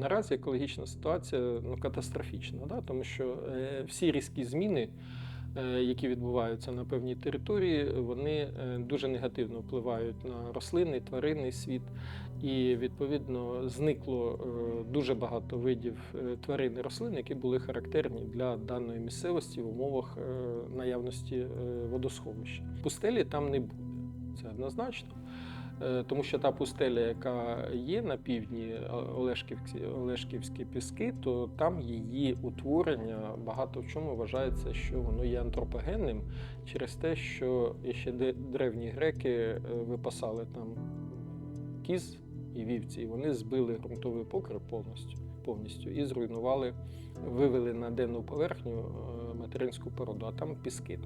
Наразі екологічна ситуація ну, катастрофічна, да? тому що е, всі різкі зміни, е, які відбуваються на певній території, вони е, дуже негативно впливають на рослинний, тваринний світ. І відповідно зникло дуже багато видів тварин і рослин, які були характерні для даної місцевості в умовах наявності водосховища. Пустелі там не буде, це однозначно. Е, Тому що та пустеля, яка є на півдні е, Олешківські, Олешківські піски, то там її утворення багато в чому вважається, що воно є антропогенним через те, що ще древні греки е, випасали там кіз і вівці, і вони збили ґрунтовий покрив повністю, повністю і зруйнували, вивели на денну поверхню материнську породу, а там піски.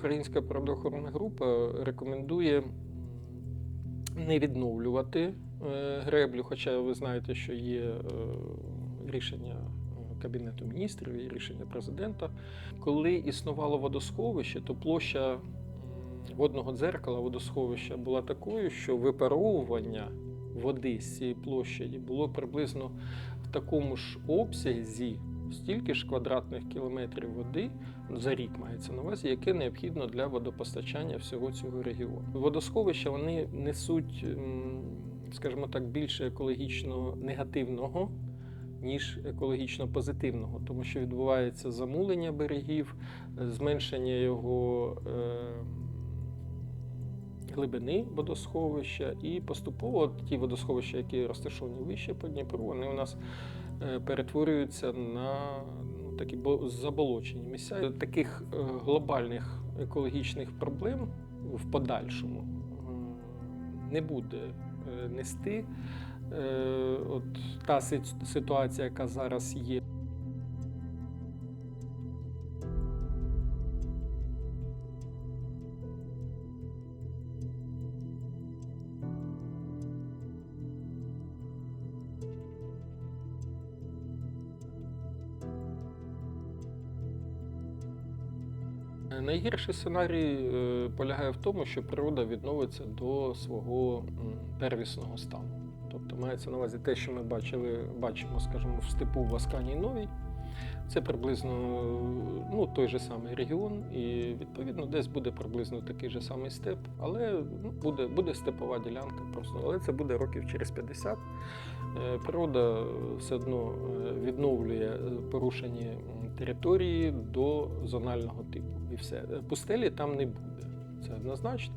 Українська природоохоронна група рекомендує не відновлювати е, греблю, хоча ви знаєте, що є е, рішення е, Кабінету міністрів і рішення президента. Коли існувало водосховище, то площа водного дзеркала водосховища була такою, що випаровування води з цієї площі було приблизно в такому ж обсязі, стільки ж квадратних кілометрів води за рік мається на увазі, яке необхідно для водопостачання всього цього регіону. Водосховища вони несуть, скажімо так, більше екологічно негативного. Ніж екологічно позитивного, тому що відбувається замулення берегів, е, зменшення його е, глибини водосховища, і поступово ті водосховища, які розташовані вище по Дніпру, вони у нас перетворюються на ну, такі бо- заболочені місця. Таких е, глобальних екологічних проблем в подальшому не буде е, нести. Е, От та ситуація, яка зараз є. Найгірший сценарій е, полягає в тому, що природа відновиться до свого первісного стану. Тобто мається на увазі те, що ми бачили, бачимо, скажімо, в степу в Асканії Новій. Це приблизно ну, той же самий регіон, і відповідно десь буде приблизно такий же самий степ, але ну, буде, буде степова ділянка просто. Але це буде років через 50. Е, Природа все одно е, відновлює е, порушені території до зонального типу. І все. Е, Пустелі там не буде. Це однозначно.